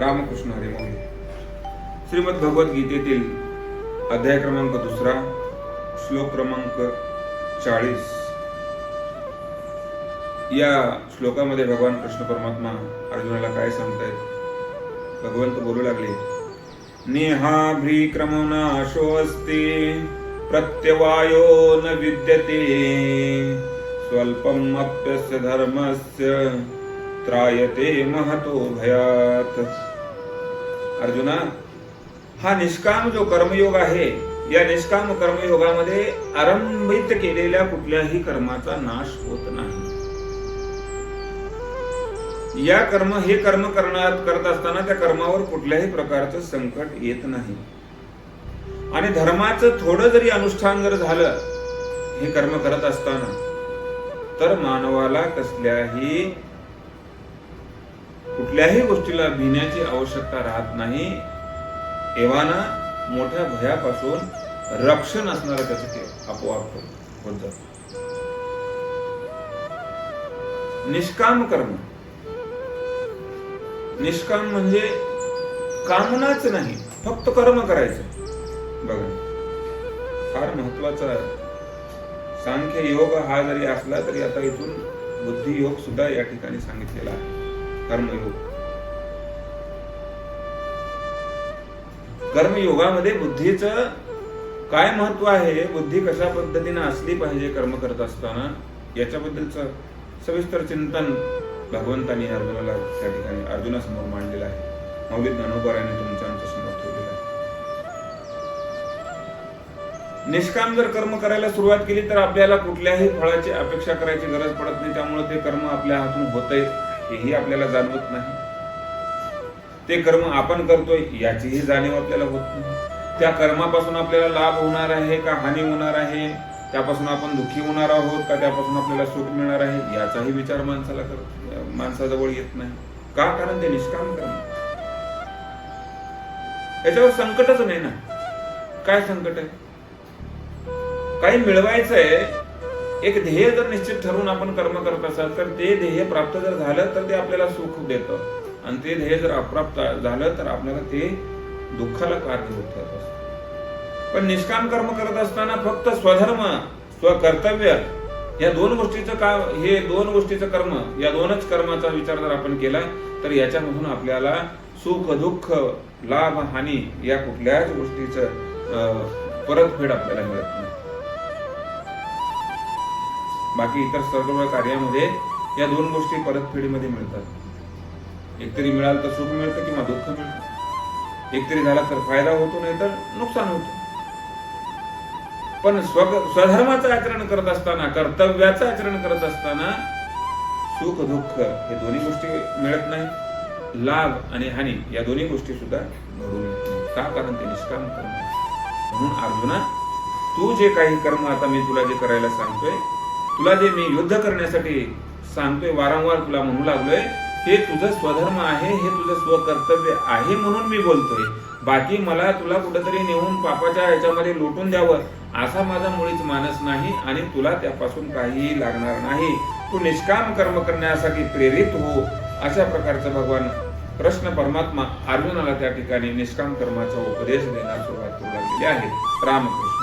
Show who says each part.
Speaker 1: रामकृष्ण हरी मौली श्रीमद भगवद्गीतेतील अध्याय क्रमांक दुसरा श्लोक क्रमांक चाळीस. या श्लोकामध्ये भगवान कृष्ण परमात्मा अर्जुनाला काय सांगतायत? भगवंत बोलू लागले नेहाभ्रीक्रमो नाशो नेहाभ्रीक्रमणाशोऽस्ति प्रत्यवायो न विद्यते स्वल्पम अप्यस्य धर्मस्य त्रायते महतो भयात. अर्जुना हा निष्काम जो कर्मयोग आहे या निष्काम कर्मयोगामध्ये आरंभित केलेल्या कुठल्याही कर्माचा नाश होत नाही. या कर्म हे कर्म करणार करत असताना त्या कर्मावर कुठल्याही प्रकारचं संकट येत नाही. आणि धर्माचं थोडं जरी अनुष्ठान जर झालं हे कर्म करत असताना तर मानवाला कसल्याही कुठल्याही गोष्टीला भिण्याची आवश्यकता राहत नाही. एव्हाना मोठ्या भयापासून रक्षण असणारं त्याचं ते आपोआप होत जात. निष्काम कर्म. निष्काम म्हणजे कामनाच नाही फक्त कर्म करायचं. बघा फार महत्त्वाचा सांख्य योग हा जरी असला तरी आता इथून बुद्धी योग सुद्धा या ठिकाणी सांगितलेला आहे. कर्मयोग. कर्मयोगामध्ये बुद्धीचं काय महत्त्व आहे? बुद्धी कशा पद्धतीने असली पाहिजे कर्म करत असताना? याच्याबद्दलचं सविस्तर चिंतन भगवंतानी अर्जुनाला त्या ठिकाणी अर्जुनासमोर मांडलेलं आहे. मौलिक ज्ञानोबराने तुमच्या आमच्यासमोर ठेवलेलं आहे. निष्काम जर कर्म करायला सुरुवात केली तर आपल्याला कुठल्याही फळाची अपेक्षा करायची गरज पडत नाही. त्यामुळे ते कर्म आपल्या हातून होत हेही आपल्याला जाणवत नाही. ते कर्म आपण करतोय याचीही जाणीव आपल्याला होत नाही. त्या कर्मापासून आपल्याला लाभ होणार आहे का हानी होणार आहे? त्यापासून आपण दुःखी होणार आहोत का? त्यापासून आपल्याला सुख मिळणार आहे? याचाही विचार माणसाला कर माणसाजवळ येत नाही. का? कारण ते निष्काम कर्म. याच्यावर संकटच नाही ना. काय संकट आहे? काही मिळवायचंय एक ध्येय जर निश्चित ठरवून आपण कर्म करत असाल तर ते ध्येय प्राप्त जर झालं तर ते आपल्याला सुख देतं. आणि ते ध्येय जर अप्राप्त झालं तर आपल्याला ते दुःखाला कारणीभूत ठरत असतं. पण निष्काम कर्म करत असताना फक्त स्वधर्म स्वकर्तव्य या दोन गोष्टीचं का हे दोन गोष्टीचं कर्म या दोनच कर्माचा विचार जर आपण केला तर याच्यामधून आपल्याला सुख दुःख लाभ हानी या कुठल्याच गोष्टीचं अं, परतफेड आपल्याला मिळत नाही. बाकी इतर सर्व कार्यामध्ये या दोन गोष्टी परतफेडीमध्ये मिळतात. एकतरी मिळालं तर सुख मिळतं किंवा दुःख मिळतं. एकतरी झाला तर फायदा होतो नाही तर नुकसान होतं. पण स्व स्वधर्माचं आचरण करत असताना कर्तव्याचं आचरण करत असताना सुख दुःख हे दोन्ही गोष्टी मिळत नाही लाभ आणि हानी या दोन्ही गोष्टी सुद्धा घडून नाही का? कारण ते निष्काम कर्म म्हणून अर्जुना तू जे काही कर्म आता मी तुला जे करायला सांगतोय तुला जे मी युद्ध करण्यासाठी सांगतोय वारंवार तुला म्हणू लागलोय हे तुझं स्वधर्म आहे हे तुझं स्वकर्तव्य आहे म्हणून मी बोलतोय. बाकी मला तुला कुठेतरी नेऊन पापाच्या याच्यामध्ये लोटून द्यावं असा माझा मुळीच मानस नाही आणि तुला त्यापासून काहीही लागणार नाही. तू निष्काम कर्म करण्यासाठी प्रेरित हो अशा प्रकारचं भगवान कृष्ण परमात्मा अर्जुनाला त्या ठिकाणी निष्काम कर्माचा उपदेश देण्यास सुरुवात केली आहे. रामकृष्ण.